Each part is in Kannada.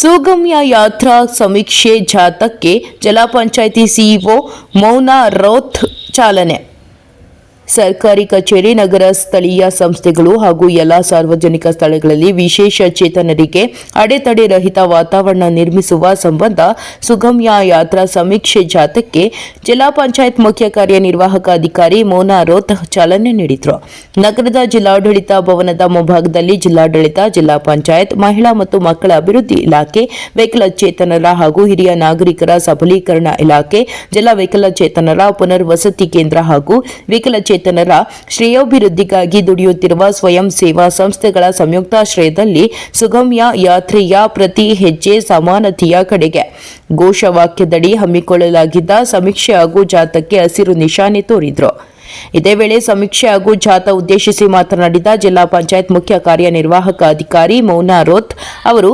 ಸುಗಮ್ಯ ಯಾತ್ರಾ ಸಮೀಕ್ಷೆ ಜಾಥಾಕ್ಕೆ ಜಿಲ್ಲಾ ಪಂಚಾಯಿತಿ ಸಿಇಒ ಮೌನಾ ರೌತ್ ಚಾಲನೆ. ಸರ್ಕಾರಿ ಕಚೇರಿ, ನಗರ ಸ್ಥಳೀಯ ಸಂಸ್ಥೆಗಳು ಹಾಗೂ ಎಲ್ಲ ಸಾರ್ವಜನಿಕ ಸ್ಥಳಗಳಲ್ಲಿ ವಿಶೇಷ ಚೇತನರಿಗೆ ಅಡೆತಡೆ ರಹಿತ ವಾತಾವರಣ ನಿರ್ಮಿಸುವ ಸಂಬಂಧ ಸುಗಮ್ಯ ಯಾತ್ರಾ ಸಮೀಕ್ಷೆ ಜಾಥಾಕ್ಕೆ ಜಿಲ್ಲಾ ಪಂಚಾಯತ್ ಮುಖ್ಯ ಕಾರ್ಯನಿರ್ವಾಹಕ ಅಧಿಕಾರಿ ಮೋನಾ ರೋತ್ ಚಾಲನೆ ನೀಡಿದರು. ನಗರದ ಜಿಲ್ಲಾಡಳಿತ ಭವನದ ಮುಂಭಾಗದಲ್ಲಿ ಜಿಲ್ಲಾಡಳಿತ, ಜಿಲ್ಲಾ ಪಂಚಾಯತ್, ಮಹಿಳಾ ಮತ್ತು ಮಕ್ಕಳ ಅಭಿವೃದ್ಧಿ ಇಲಾಖೆ ವಿಕಲಚೇತನರ ಹಾಗೂ ಹಿರಿಯ ನಾಗರಿಕರ ಸಬಲೀಕರಣ ಇಲಾಖೆ, ಜಿಲ್ಲಾ ವಿಕಲಚೇತನರ ಪುನರ್ವಸತಿ ಕೇಂದ್ರ ಹಾಗೂ ವಿಕಲಚೇತನರ ಶ್ರೇಯೋಭಿವೃದ್ಧಿಗಾಗಿ ದುಡಿಯುತ್ತಿರುವ ಸ್ವಯಂ ಸೇವಾ ಸಂಸ್ಥೆಗಳ ಸಂಯುಕ್ತಾಶ್ರಯದಲ್ಲಿ ಸುಗಮ್ಯ ಯಾತ್ರೆಯ ಪ್ರತಿ ಹೆಜ್ಜೆ ಸಮಾನತೆಯ ಕಡೆಗೆ. ಘೋಷವಾಕ್ಯದಡಿ ಹಮ್ಮಿಕೊಳ್ಳಲಾಗಿದ್ದ ಸಮೀಕ್ಷೆ ಹಾಗೂ ಜಾಥಾಕ್ಕೆ ಹಸಿರು ನಿಶಾನೆ ತೋರಿದ್ರು. ಇದೇ ವೇಳೆ ಸಮೀಕ್ಷೆ ಹಾಗೂ ಜಾಥಾ ಉದ್ದೇಶಿಸಿ ಮಾತನಾಡಿದ ಜಿಲ್ಲಾ ಪಂಚಾಯತ್ ಮುಖ್ಯ ಕಾರ್ಯನಿರ್ವಾಹಕ ಅಧಿಕಾರಿ ಮೌನಾ ರೋತ್ ಅವರು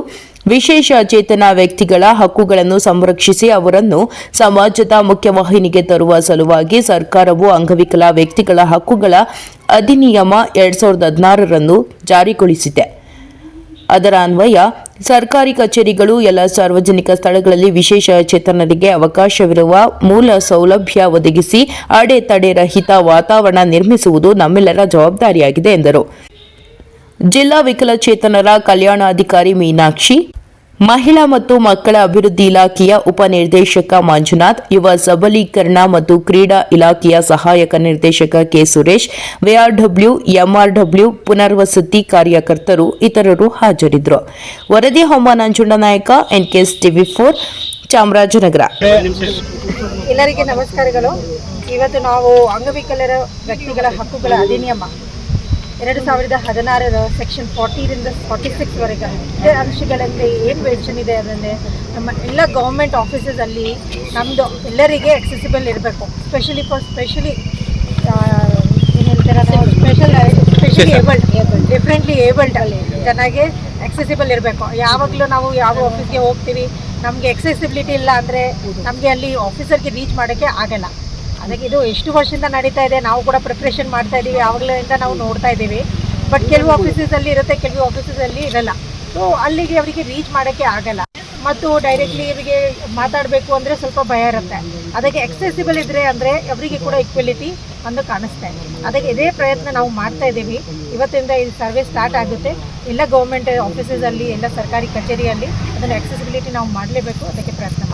ವಿಶೇಷ ಚೇತನ ವ್ಯಕ್ತಿಗಳ ಹಕ್ಕುಗಳನ್ನು ಸಂರಕ್ಷಿಸಿ ಅವರನ್ನು ಸಮಾಜದ ಮುಖ್ಯವಾಹಿನಿಗೆ ತರುವ ಸಲುವಾಗಿ ಸರ್ಕಾರವು ಅಂಗವಿಕಲ ವ್ಯಕ್ತಿಗಳ ಹಕ್ಕುಗಳ ಅಧಿನಿಯಮ ಎರಡ್ ಸಾವಿರದ ಹದಿನಾರರನ್ನು ಜಾರಿಗೊಳಿಸಿದೆ. ಅದರ ಅನ್ವಯ ಸರ್ಕಾರಿ ಕಚೇರಿಗಳು, ಎಲ್ಲ ಸಾರ್ವಜನಿಕ ಸ್ಥಳಗಳಲ್ಲಿ ವಿಶೇಷ ಚೇತನರಿಗೆ ಅವಕಾಶವಿರುವ ಮೂಲ ಸೌಲಭ್ಯ ಒದಗಿಸಿ ಅಡೆತಡೆ ರಹಿತ ವಾತಾವರಣ ನಿರ್ಮಿಸುವುದು ನಮ್ಮೆಲ್ಲರ ಜವಾಬ್ದಾರಿಯಾಗಿದೆ ಎಂದರು. ಜಿಲ್ಲಾ ವಿಕಲಚೇತನರ ಕಲ್ಯಾಣಾಧಿಕಾರಿ ಮೀನಾಕ್ಷಿ ಮಹಿಳಾ ಮತ್ತು ಮಕ್ಕಳ ಅಭಿವೃದ್ಧಿ ಇಲಾಖೆಯ ಉಪನಿರ್ದೇಶಕ ಮಂಜುನಾಥ್, ಯುವ ಸಬಲೀಕರಣ ಮತ್ತು ಕ್ರೀಡಾ ಇಲಾಖೆಯ ಸಹಾಯಕ ನಿರ್ದೇಶಕ ಕೆ ಸುರೇಶ್ ವಿಆರ್ಡಬ್ಲ್ಯೂ ಎಂಆರ್ಡಬ್ಲ್ಯೂ ಪುನರ್ವಸತಿ ಕಾರ್ಯಕರ್ತರು ಇತರರು ಹಾಜರಿದ್ದರು. ವರದಿ ಹೊಮ್ಮ ನಂಜುಂಡ ನಾಯಕ ಎನ್ಕೆಎಸ್ ಟಿವಿ ಫೋರ್, ಚಾಮರಾಜನಗರ. ಎಲ್ಲರಿಗೆ ನಮಸ್ಕಾರಗಳು. ಇವತ್ತು ನಾವು ಅಂಗವಿಕಲರ ವ್ಯಕ್ತಿಗಳ ಹಕ್ಕುಗಳ ಅಧಿನಿಯಮ ಎರಡು ಸಾವಿರದ ಹದಿನಾರರ ಸೆಕ್ಷನ್ ಫಾರ್ಟಿರಿಂದ ಫಾರ್ಟಿ ಸಿಕ್ಸ್ವರೆಗೆ ಇದೇ ಅಂಶಗಳಲ್ಲಿ ಏನು ಮೆನ್ಷನ್ ಇದೆ ಅದನ್ನೇ ನಮ್ಮ ಎಲ್ಲ ಗೌರ್ಮೆಂಟ್ ಆಫೀಸಸಲ್ಲಿ ನಮ್ಮದು ಎಲ್ಲರಿಗೆ ಎಕ್ಸೆಸಿಬಲ್ ಇರಬೇಕು. ಸ್ಪೆಷಲಿ ಫಾರ್ ಸ್ಪೆಷಲಿ ಏನು ಹೇಳ್ತಾರೆ special specially abled differently abled ಅಲ್ಲಿ ಚೆನ್ನಾಗಿ ಎಕ್ಸೆಸಿಬಲ್ ಇರಬೇಕು. ಯಾವಾಗಲೂ ನಾವು ಯಾವ ಆಫೀಸ್ಗೆ ಹೋಗ್ತೀವಿ ನಮಗೆ ಎಕ್ಸೆಸಿಬಿಲಿಟಿ ಇಲ್ಲ ಅಂದರೆ ನಮಗೆ ಅಲ್ಲಿ ಆಫೀಸರ್ಗೆ ರೀಚ್ ಮಾಡೋಕ್ಕೆ ಆಗಲ್ಲ. ಅದಕ್ಕೆ ಇದು ಎಷ್ಟು ವರ್ಷದಿಂದ ನಡೀತಾ ಇದೆ. ನಾವು ಕೂಡ ಪ್ರಿಪ್ರೇಷನ್ ಮಾಡ್ತಾ ಇದ್ದೀವಿ ಆವಾಗಲಿಂದ ನಾವು ನೋಡ್ತಾ ಇದ್ದೀವಿ. ಬಟ್ ಕೆಲವು ಆಫೀಸಸಲ್ಲಿ ಇರುತ್ತೆ, ಕೆಲವು ಆಫೀಸಸಲ್ಲಿ ಇರಲ್ಲ. ಸೊ ಅಲ್ಲಿಗೆ ಅವರಿಗೆ ರೀಚ್ ಮಾಡೋಕ್ಕೆ ಆಗಲ್ಲ. ಮತ್ತು ಡೈರೆಕ್ಟ್ಲಿ ಇವರಿಗೆ ಮಾತಾಡಬೇಕು ಅಂದರೆ ಸ್ವಲ್ಪ ಭಯ ಇರುತ್ತೆ. ಅದಕ್ಕೆ ಎಕ್ಸೆಸಿಬಲ್ ಇದ್ದರೆ ಅಂದರೆ ಅವರಿಗೆ ಕೂಡ ಈಕ್ವಲಿಟಿ ಅಂದು ಕಾಣಿಸ್ತಾ ಇದೆ. ಅದಕ್ಕೆ ಇದೇ ಪ್ರಯತ್ನ ನಾವು ಮಾಡ್ತಾ ಇದ್ದೀವಿ ಇವತ್ತಿಂದ ಈ ಸರ್ವೆ ಸ್ಟಾರ್ಟ್ ಆಗುತ್ತೆ. ಎಲ್ಲ ಗೌರ್ಮೆಂಟ್ ಆಫೀಸಸಲ್ಲಿ ಎಲ್ಲ ಸರ್ಕಾರಿ ಕಚೇರಿಯಲ್ಲಿ ಅದನ್ನು ಎಕ್ಸೆಸಿಬಿಲಿಟಿ ನಾವು ಮಾಡಲೇಬೇಕು. ಅದಕ್ಕೆ ಪ್ರಯತ್ನ